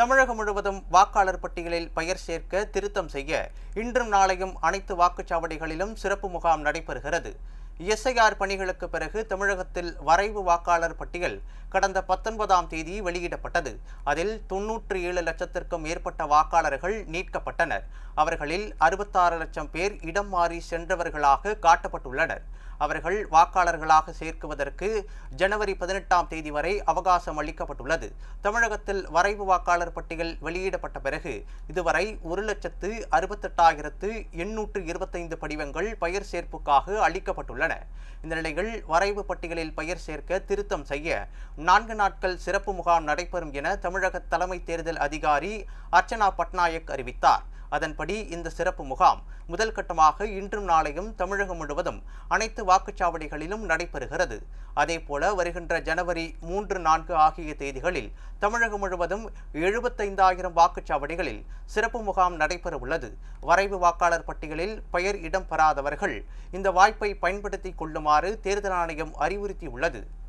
தமிழகம் முழுவதும் வாக்காளர் பட்டியலில் பெயர் சேர்க்க திருத்தம் செய்ய இன்றும் நாளையும் அனைத்து வாக்குச்சாவடிகளிலும் சிறப்பு முகாம் நடைபெறுகிறது. எஸ்ஐஆர் பணிகளுக்கு பிறகு தமிழகத்தில் வரைவு வாக்காளர் பட்டியல் கடந்த பத்தொன்பதாம் தேதி வெளியிடப்பட்டது. அதில் தொன்னூற்றி ஏழு லட்சத்திற்கும் மேற்பட்ட வாக்காளர்கள் நீட்கப்பட்டனர் அவர்களில் அறுபத்தாறு லட்சம் பேர் இடம் மாறி சென்றவர்களாக காட்டப்பட்டுள்ளனர். அவர்கள் வாக்காளர்களாக சேர்க்குவதற்கு ஜனவரி பதினெட்டாம் தேதி வரை அவகாசம் அளிக்கப்பட்டுள்ளது. தமிழகத்தில் வரைவு வாக்காளர் பட்டியல் வெளியிடப்பட்ட பிறகு இதுவரை ஒரு லட்சத்து அறுபத்தெட்டாயிரத்து எண்ணூற்று இருபத்தைந்து படிவங்கள் பெயர் சேர்ப்புக்காக அளிக்கப்பட்டுள்ளன. இந்த நிலையில் வரைவு பட்டியலில் பெயர் சேர்க்க திருத்தம் செய்ய நான்கு நாட்கள் சிறப்பு முகாம் நடைபெறும் என தமிழக தலைமை தேர்தல் அதிகாரி அர்ச்சனா பட்நாயக் அறிவித்தார். அதன்படி இந்த சிறப்பு முகாம் முதல் கட்டமாக இன்றும் நாளையும் தமிழகம் முழுவதும் அனைத்து வாக்குச்சாவடிகளிலும் நடைபெறுகிறது. அதேபோல வருகின்ற ஜனவரி மூன்று நான்கு ஆகிய தேதிகளில் தமிழகம் முழுவதும் எழுபத்தைந்தாயிரம் வாக்குச்சாவடிகளில் சிறப்பு முகாம் நடைபெற உள்ளது வரைவு வாக்காளர் பட்டியலில் பெயர் இடம் பெறாதவர்கள் இந்த வாய்ப்பை பயன்படுத்திக் கொள்ளுமாறு தேர்தல் ஆணையம் அறிவுறுத்தியுள்ளது.